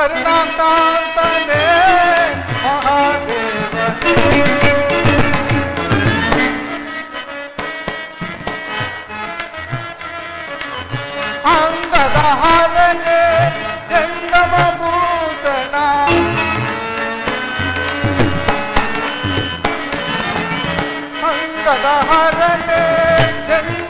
கருணாகாந்தனே Mahadeva. அங்கதாரனே ஜங்கம பூசனா அங்கதாரனே junk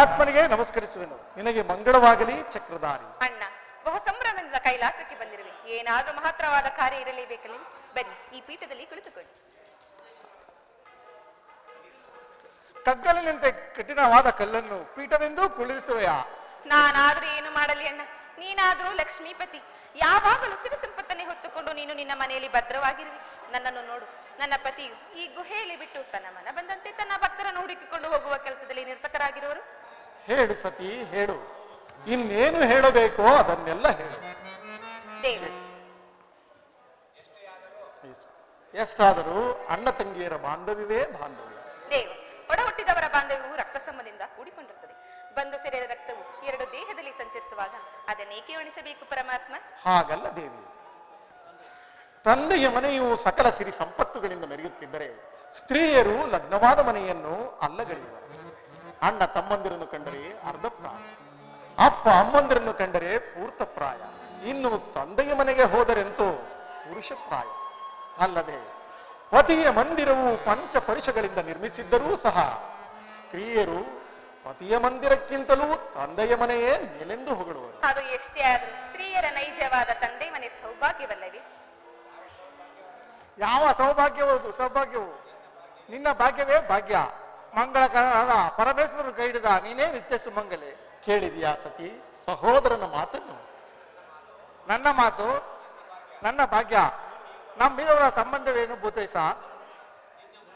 ಪರಮಾತ್ಮನಿಗೆ ನಮಸ್ಕರಿಸುವೆನು. ನಿನಗೆ ಮಂಗಳವಾಗಲಿ ಚಕ್ರಧಾರಿ. ಅಣ್ಣ ಬಹು ಸಂಭ್ರಮದಿಂದ ಕೈಲಾಸಕ್ಕೆ ಬಂದಿರಲಿ. ಏನಾದ್ರೂ ಮಹತ್ತರವಾದ ಕಾರ್ಯ ಇರಲೇಬೇಕಲ್ಲ? ಬನ್ನಿ ಈ ಪೀಠದಲ್ಲಿ ಕುಳಿತುಕೊಳ್ಳಿ. ಕಗ್ಗಲಿನಂತೆ ಕಠಿಣವಾದ ಕಲ್ಲನ್ನು ಪೀಠವೆಂದು ಕುಳಿಸೋಯಾ ನಾನಾದ್ರೂ ಏನು ಮಾಡಲಿ ಅಣ್ಣ? ನೀನಾದ್ರೂ ಲಕ್ಷ್ಮೀಪತಿ. ಯಾವಾಗಲೂ ಸಿರಿ ಸಂಪತ್ತನ್ನೇ ಹೊತ್ತುಕೊಂಡು ನೀನು ನಿನ್ನ ಮನೆಯಲ್ಲಿ ಭದ್ರವಾಗಿರುವಿ. ನನ್ನನ್ನು ನೋಡು ನನ್ನ ಪತಿಯು ಈ ಗುಹೆಯಲ್ಲಿ ಬಿಟ್ಟು ತನ್ನ ಮನ ಬಂದಂತೆ ತನ್ನ ಭಕ್ತರನ್ನು ಹುಡುಕಿಕೊಂಡು ಹೋಗುವ ಕೆಲಸದಲ್ಲಿ ನಿರ್ತಕರಾಗಿರುವರು. ಹೇಳು ಸತಿ ಹೇಳು. ಇನ್ನೇನು ಹೇಳಬೇಕೋ ಅದನ್ನೆಲ್ಲ ಹೇಳು. ಎಷ್ಟಾದರೂ ಅಣ್ಣ ತಂಗಿಯರ ಬಾಂಧವ್ಯವೇ ಬಾಂಧವ್ಯ. ದೇವ ಒಡ ಹುಟ್ಟಿದವರ ಬಾಂಧವ್ಯವು ರಕ್ತ ಸಂಬಂಧದಿಂದ ಕೂಡಿಕೊಂಡಿರುತ್ತದೆ. ಬಂದು ಸೇರಿದ ರಕ್ತವು ಎರಡು ದೇಹದಲ್ಲಿ ಸಂಚರಿಸುವಾಗ ಅದನ್ನೇಕೆ ಉಣಿಸಬೇಕು ಪರಮಾತ್ಮ? ಹಾಗಲ್ಲ ದೇವಿ. ತಂದೆಯ ಮನೆಯು ಸಕಲ ಸಿರಿ ಸಂಪತ್ತುಗಳಿಂದ ಮೆರೆಯುತ್ತಿದ್ದರೆ ಸ್ತ್ರೀಯರು ಲಗ್ನವಾದ ಮನೆಯನ್ನು ಅಲ್ಲಗಳೆಯುವರು. ಅಣ್ಣ ತಮ್ಮಂದಿರನ್ನು ಕಂಡರೆ ಅರ್ಧ ಪ್ರಾಯ ಅಪ್ಪ ಅಮ್ಮಂದಿರನ್ನು ಕಂಡರೆ ಪೂರ್ತ ಪ್ರಾಯ ಇನ್ನು ತಂದೆಯ ಮನೆಗೆ ಹೋದರೆಂತೂ ಪುರುಷ ಪ್ರಾಯ ಅಲ್ಲದೆ ಪತಿಯ ಮಂದಿರವು ಪಂಚ ಪರುಷಗಳಿಂದ ನಿರ್ಮಿಸಿದ್ದರೂ ಸಹ ಸ್ತ್ರೀಯರು ಪತಿಯ ಮಂದಿರಕ್ಕಿಂತಲೂ ತಂದೆಯ ಮನೆಯೇ ಮೇಲೆಂದು ಹೊಗಳುವರು. ಅದು ಎಷ್ಟೇ ಆದರೂ ಸ್ತ್ರೀಯರ ನೈಜವಾದ ತಂದೆ ಮನೆ ಸೌಭಾಗ್ಯವಲ್ಲವೇ? ಯಾವ ಸೌಭಾಗ್ಯವೂ ಸೌಭಾಗ್ಯವು ನಿನ್ನ ಭಾಗ್ಯವೇ ಭಾಗ್ಯ. ಮಂಗಳಕರನಾದ ಪರಮೇಶ್ವರ ಕೈ ಹಿಡಿದ ನೀನೇ ನಿತ್ಯ ಸುಮಂಗಲೆ. ಕೇಳಿದ್ಯಾ ಸತಿ? ಸಹೋದರನ ಮಾತನ್ನು? ನನ್ನ ಮಾತು ನನ್ನ ಭಾಗ್ಯ. ನಮ್ಮಿರೋರ ಸಂಬಂಧವೇನು ಭೂತೇಶ?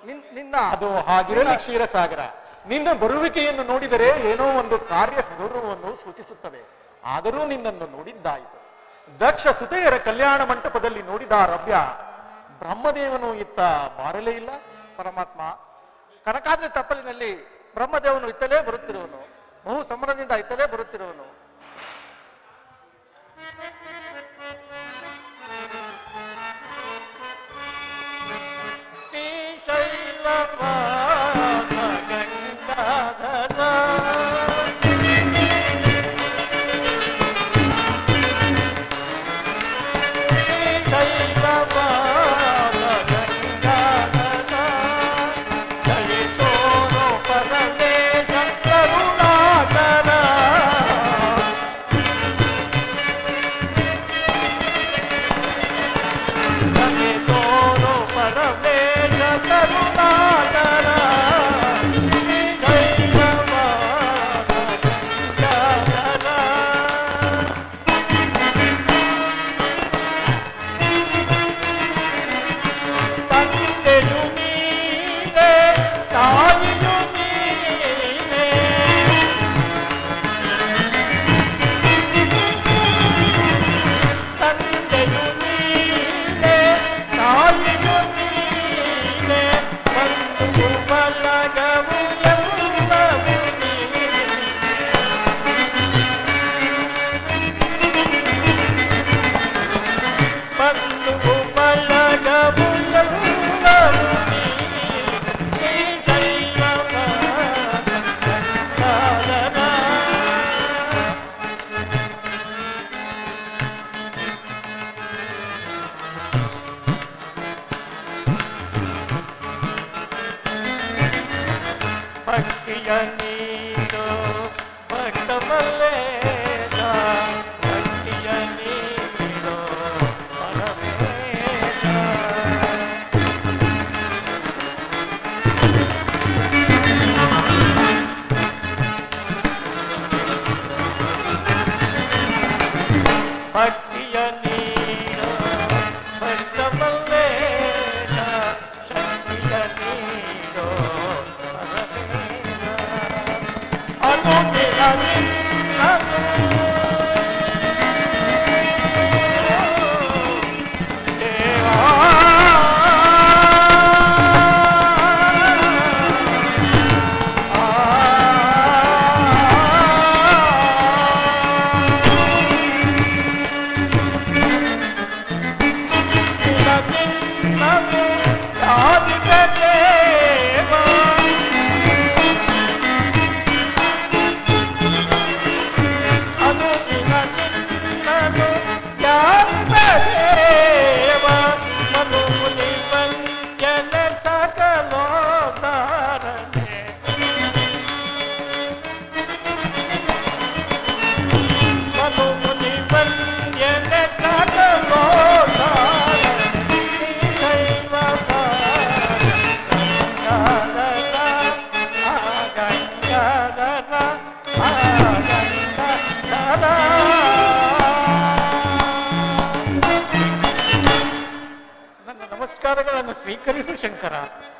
ನಿನ್- ನಿನ್ನ ಅದು ಹಾಗಿರಲಿ ಕ್ಷೀರಸಾಗರ. ನಿನ್ನ ಬರುವಿಕೆಯನ್ನು ನೋಡಿದರೆ ಏನೋ ಒಂದು ಕಾರ್ಯ ಸಗೌರವವನ್ನು ಸೂಚಿಸುತ್ತದೆ. ಆದರೂ ನಿನ್ನನ್ನು ನೋಡಿದ್ದಾಯಿತು. ದಕ್ಷ ಸುತೆಯರ ಕಲ್ಯಾಣ ಮಂಟಪದಲ್ಲಿ ನೋಡಿದ ರವ್ಯ ಬ್ರಹ್ಮದೇವನು ಇತ್ತ ಬಾರಲೇ ಇಲ್ಲ? ಪರಮಾತ್ಮ ಕನಕಾದ್ರಿ ತಪ್ಪಲಿನಲ್ಲಿ ಬ್ರಹ್ಮದೇವನು ಇತ್ತಲೇ ಬರುತ್ತಿರುವನು. ಬಹು ಸಮರದಿಂದ ಇತ್ತಲೇ ಬರುತ್ತಿರುವನು. Adam ಸ್ವೀಕರಿಸು ಶಂಕರ.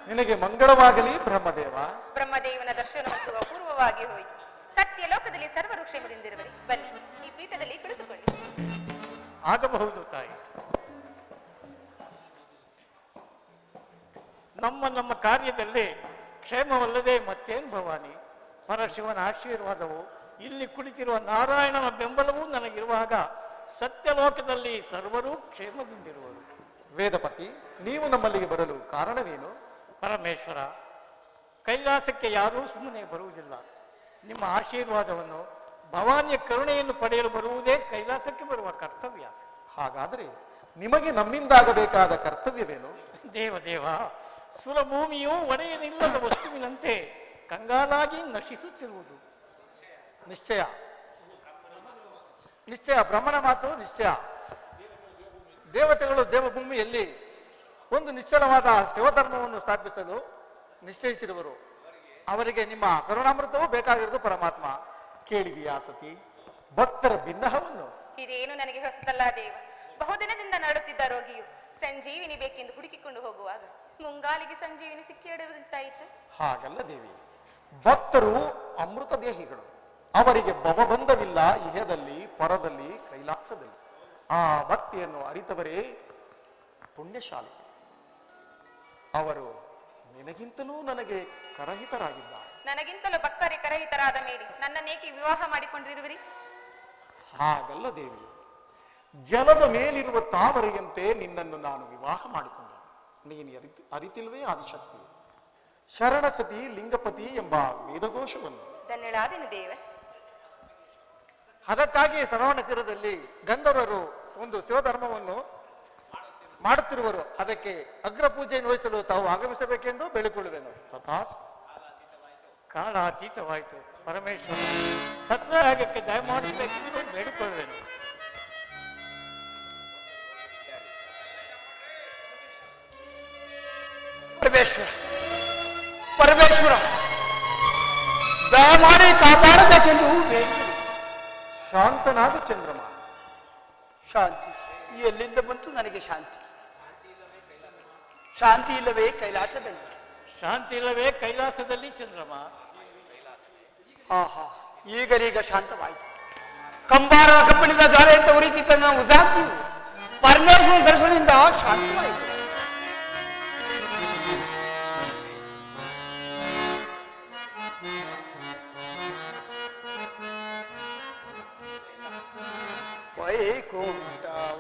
ನಿನಗೆ ಮಂಗಳವಾಗಲಿ ಬ್ರಹ್ಮದೇವ. ಬ್ರಹ್ಮದೇವನ ದರ್ಶನ ಅಪೂರ್ವವಾಗಿ ಹೋಯಿತು. ಸತ್ಯ ಲೋಕದಲ್ಲಿ ಸರ್ವರು ಕ್ಷೇಮದಿಂದಿರುವರೆ ಬನ್ನಿ ಈ ಪೀಠದಲ್ಲಿ ಕುಳಿತುಕೊಳ್ಳಿ. ಆಗಬಹುದು ತಾಯಿ. ನಮ್ಮ ನಮ್ಮ ಕಾರ್ಯದಲ್ಲಿ ಕ್ಷೇಮವಲ್ಲದೆ ಮತ್ತೇನು ಭವಾನಿ? ಪರಶಿವನ ಆಶೀರ್ವಾದವು ಇಲ್ಲಿ ಕುಳಿತಿರುವ ನಾರಾಯಣನ ಬೆಂಬಲವೂ ನನಗಿರುವಾಗ ಸತ್ಯಲೋಕದಲ್ಲಿ ಸರ್ವರೂ ಕ್ಷೇಮದಿಂದಿರುವರು ವೇದಪತಿ ನೀವು ನಮ್ಮಲ್ಲಿಗೆ ಬರಲು ಕಾರಣವೇನು? ಪರಮೇಶ್ವರ ಕೈಲಾಸಕ್ಕೆ ಯಾರೂ ಸುಮ್ಮನೆ ಬರುವುದಿಲ್ಲ. ನಿಮ್ಮ ಆಶೀರ್ವಾದವನ್ನು ಭವಾನಿಯ ಕರುಣೆಯನ್ನು ಪಡೆಯಲು ಬರುವುದೇ ಕೈಲಾಸಕ್ಕೆ ಬರುವ ಕರ್ತವ್ಯ. ಹಾಗಾದರೆ ನಿಮಗೆ ನಮ್ಮಿಂದಾಗಬೇಕಾದ ಕರ್ತವ್ಯವೇನು? ದೇವ ದೇವ ಸುರಭೂಮಿಯು ಒಡೆಯನಿಲ್ಲದ ವಸ್ತುವಿನಂತೆ ಕಂಗಾಲಾಗಿ ನಶಿಸುತ್ತಿರುವುದು. ನಿಶ್ಚಯ. ನಿಶ್ಚಯ ಬ್ರಹ್ಮನ ಮಾತು ನಿಶ್ಚಯ. ದೇವತೆಗಳು ದೇವಭೂಮಿಯಲ್ಲಿ ಒಂದು ನಿಶ್ಚಲವಾದ ಶಿವಧರ್ಮವನ್ನು ಸ್ಥಾಪಿಸಲು ನಿಶ್ಚಯಿಸಿರುವರು ಅವರಿಗೆ ನಿಮ್ಮ ಕರುಣಾಮೃತವೂ ಬೇಕಾಗಿರುವುದು ಪರಮಾತ್ಮ. ಕೇಳಿದೆಯಾ ಸತಿ? ಭಕ್ತರ ಭಿನ್ನಹವನ್ನು ಇದೇನು ನನಗೆ ಹೊಸದಲ್ಲ ದೇವ. ಬಹುದಿನದಿಂದ ನಡುತ್ತಿದ್ದ ರೋಗಿಯು ಸಂಜೀವಿನಿ ಬೇಕೆಂದು ಹುಡುಕಿಕೊಂಡು ಹೋಗುವಾಗ ಮುಂಗಾಲಿಗೆ ಸಂಜೀವಿನಿ ಸಿಕ್ಕಿಡುವುದಂತಾಯಿತು ಹಾಗಲ್ಲ ದೇವಿ. ಭಕ್ತರು ಅಮೃತ ದೇಹಿಗಳು ಅವರಿಗೆ ಭವಬಂಧವಿಲ್ಲ ಇಹದಲ್ಲಿ ಪರದಲ್ಲಿ ಕೈಲಾಸದಲ್ಲಿ. ಆ ಭಕ್ತಿಯನ್ನು ಅರಿತವರೇ ಪುಣ್ಯಶಾಲಿ. ಅವರು ನಿನಗಿಂತಲೂ ನನಗೆ ಕರಹಿತರಾಗಿದ್ದಾರೆ. ನನಗಿಂತಲೂ ಭಕ್ತರಿ ಕರಹಿತರಾದ ಮೇಲೆ ನನ್ನನ್ನೇಕೆ ವಿವಾಹ ಮಾಡಿಕೊಂಡಿರುವಿರಿ? ಹಾಗಲ್ಲ ದೇವಿ ಜಲದ ಮೇಲಿರುವ ತಾವರೆಯಂತೆ ನಿನ್ನನ್ನು ನಾನು ವಿವಾಹ ಮಾಡಿಕೊಂಡೆ. ನೀನು ಅರಿತಿ ಅರಿತಿಲ್ವೇ ಆದಿಶಕ್ತಿ. ಶರಣಸತಿ ಲಿಂಗಪತಿ ಎಂಬ ವೇದಘೋಷವನ್ನು. ಧನ್ಯಳಾದಿನ ದೇವ. ಅದಕ್ಕಾಗಿ ಸರವಣ ತೀರದಲ್ಲಿ ಗಂಧರ್ವರು ಒಂದು ಶಿವಧರ್ಮವನ್ನು ಮಾಡುತ್ತಿರುವರು. ಅದಕ್ಕೆ ಅಗ್ರ ಪೂಜೆ ವಹಿಸಲು ತಾವು ಆಗಮಿಸಬೇಕೆಂದು ಬೇಡಿಕೊಳ್ಳುವೆನು. ಕಾಲಾತೀತವಾಯಿತು. ಕಾಲ ಅತೀತವಾಯಿತು ಪರಮೇಶ್ವರ ಸತ್ಯರಾಗಕ್ಕೆ ದಯಮಾಡಿಸಬೇಕೆಂದು ಬೇಡಿಕೊಳ್ಳುವೆನು. ಪರಮೇಶ್ವರ ಪರಮೇಶ್ವರ ದಯಮಾಡಿ ಕಾಪಾಡಬೇಕೆಂದು ಬೇಡಿ ಶಾಂತನಾಗು ಚಂದ್ರಮ. ಶಾಂತಿ. ಎಲ್ಲಿಂದ ಬಂತು? ನನಗೆ ಶಾಂತಿ. ಶಾಂತಿ ಇಲ್ಲವೇ ಕೈಲಾಸದಲ್ಲಿ? ಶಾಂತಿ ಇಲ್ಲವೇ ಕೈಲಾಸದಲ್ಲಿ ಚಂದ್ರಮ. ಆಹಾ ಈಗಲೀಗ ಶಾಂತವಾಯಿತು. ಕಂಬಾರ ಕಬ್ಬಿಣದ ಗಾಳಿಯಿಂದ ಉರಿತಿತ್ತ ಉದಾತಿ ಉದಾತಿಯು ಪರಮೇಶ್ವರ ದರ್ಶನದಿಂದ ಶಾಂತವಾಯಿತು. ವೈಕುಂಠವಾಸನೆಯೇ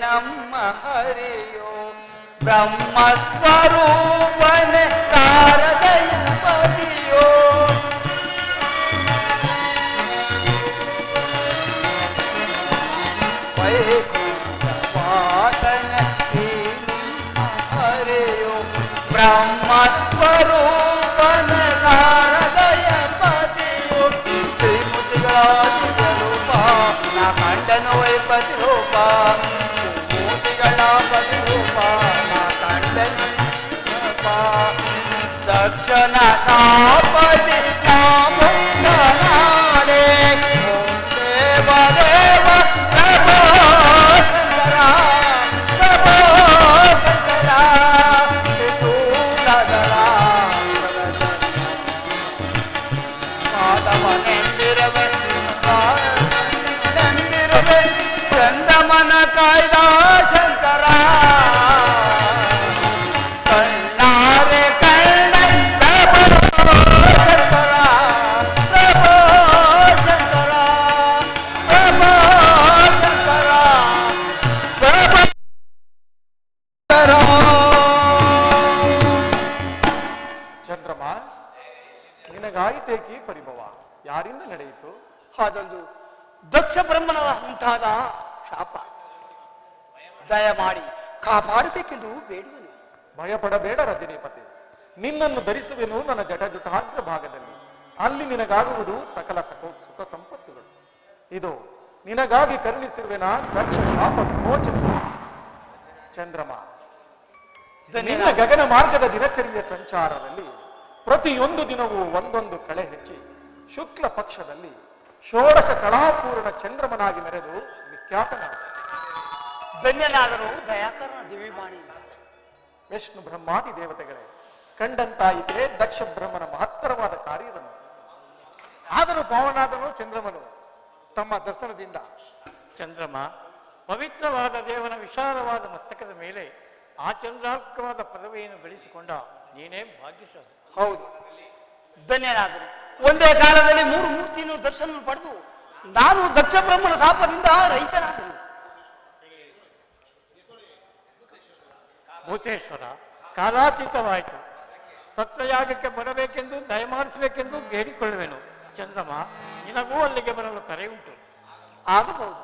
ನಮ್ಮ ಹರಿಯೋ ಬ್ರಹ್ಮಸ್ವರೂಪನೆ ಶಾರದಯ ಪದಿಯೋ ವೈಕುಂಠವಾಸನೆಯೇ ನಮ್ಮ ಹರಿಯೋ ಬ್ರಹ್ಮಸ್ವರೂಪನೆ ಶಾರದಯ ಪದಿಯೋ ಶ್ರೀಮೂರ್ತಿಗಳ ರೂಪ ನಾ ಕಂಡನು ವೈಪತಿ ರೂಪ ಶ್ರೀಮೂರ್ತಿಗಳ ಪತಿ ರೂಪ ನಾ ಕಂಡನು ರೂಪ ದಕ್ಷಿಣ ಶಾಪದಿ ನಡೆಯಿತು. ಅದೊಂದು ದಕ್ಷ ಬ್ರಹ್ಮನ ಉಂಟಾದ ಶಾಪ. ದಯಮಾಡಿ ಕಾಪಾಡಬೇಕೆಂದು ಬೇಡುವನು. ಭಯಪಡಬೇಡ ರಜನೀಪತಿ ನಿನ್ನನ್ನು ಧರಿಸುವೆನು ನನ್ನ ಜಟಜುಟಾಗ್ರ ಭಾಗದಲ್ಲಿ. ಅಲ್ಲಿ ನಿನಗಾಗುವುದು ಸಕಲ ಸಕೋ ಸುಖ ಸಂಪತ್ತುಗಳು. ಇದು ನಿನಗಾಗಿ ಕರುಣಿಸಿರುವೆನ ದಕ್ಷ ಶಾಪ ವಿಮೋಚನೆ. ಚಂದ್ರಮ ನಿನ್ನ ಗಗನ ಮಾರ್ಗದ ದಿನಚರಿಯ ಸಂಚಾರದಲ್ಲಿ ಪ್ರತಿಯೊಂದು ದಿನವೂ ಒಂದೊಂದು ಕಳೆ ಹೆಚ್ಚಿ. ಶುಕ್ಲ ಪಕ್ಷದಲ್ಲಿ ಷೋಡಶ ಕಲಾಪೂರ್ಣ ಚಂದ್ರಮನಾಗಿ ಮೆರೆದು ವಿಖ್ಯಾತನಾದ ಧನ್ಯನಾದರು ದಯಾಕರಣ ದಿವಿಮಾಣಿ ವಿಷ್ಣು ಬ್ರಹ್ಮಾದಿ ದೇವತೆಗಳೇ ಕಂಡಂತಾಯಿತೆ ದಕ್ಷ ಬ್ರಹ್ಮನ ಮಹತ್ತರವಾದ ಕಾರ್ಯವನ್ನು. ಆದರೂ ಪವನಾದನು ಚಂದ್ರಮನು ತಮ್ಮ ದರ್ಶನದಿಂದ. ಚಂದ್ರಮ ಪವಿತ್ರವಾದ ದೇವನ ವಿಶಾಲವಾದ ಮಸ್ತಕದ ಮೇಲೆ ಆ ಚಂದ್ರಾರ್ಕವಾದ ಪದವಿಯನ್ನು ಬೆಳೆಸಿಕೊಂಡ ನೀನೇ ಭಾಗ್ಯಶಾಲಿ. ಹೌದು. ಧನ್ಯನಾದರು ಒಂದೇ ಕಾಲದಲ್ಲಿ ಮೂರು ಮೂರ್ತಿಯನ್ನು ದರ್ಶನ ಪಡೆದು ನಾನು ದಕ್ಷ ಬ್ರಹ್ಮನ ಶಾಪದಿಂದ ರೈತನಾದನು ಭೂತೇಶ್ವರ ಕಾಲಾತೀತವಾಯಿತು. ಸತ್ಯಯಾಗಕ್ಕೆ ಬರಬೇಕೆಂದು ದಯಮಾಡಿಸಬೇಕೆಂದು ಬೇಡಿಕೊಳ್ಳುವೆನು ಚಂದ್ರಮ್ಮ ನಿನಗೂ ಅಲ್ಲಿಗೆ ಬರಲು ಕರೆ ಉಂಟು ಆಗಬಹುದು.